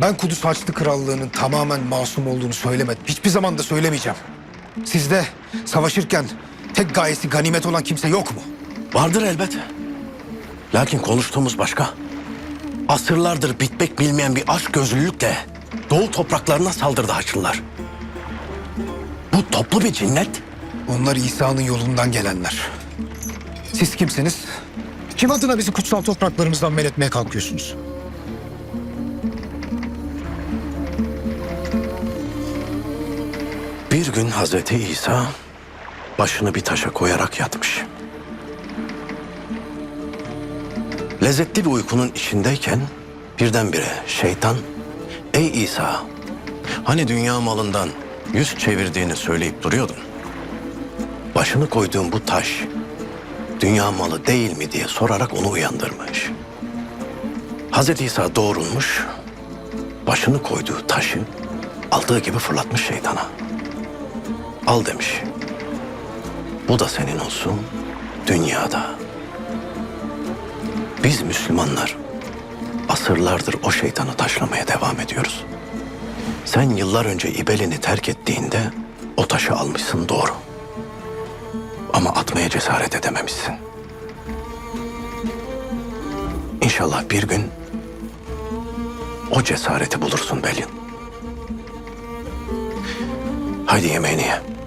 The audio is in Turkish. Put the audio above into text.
Ben Kudüs Haçlı Krallığı'nın tamamen masum olduğunu söylemedim. Hiçbir zaman da söylemeyeceğim. Sizde savaşırken tek gayesi ganimet olan kimse yok mu? Vardır elbet. Lakin konuştuğumuz başka. Asırlardır bitmek bilmeyen bir aşk gözlülükle doğu topraklarına saldırdı Haçlılar. Bu toplu bir cinnet. Onlar İsa'nın yolundan gelenler. Siz kimsiniz? Kim adına bizi kutsal topraklarımızdan men etmeye kalkıyorsunuz? Bir gün Hazreti İsa başını bir taşa koyarak yatmış. Lezzetli bir uykunun içindeyken birdenbire şeytan Ey İsa hani dünya malından yüz çevirdiğini söyleyip duruyordun. Başını koyduğun bu taş dünya malı değil mi diye sorarak onu uyandırmış. Hazreti İsa doğrulmuş, başını koyduğu taşı aldığı gibi fırlatmış şeytana. Al demiş. Bu da senin olsun dünyada. Biz Müslümanlar asırlardır o şeytanı taşlamaya devam ediyoruz. Sen yıllar önce İbelini terk ettiğinde o taşı almışsın doğru. Ama atmaya cesaret edememişsin. İnşallah bir gün o cesareti bulursun Belin. Haydi yemeğini ye.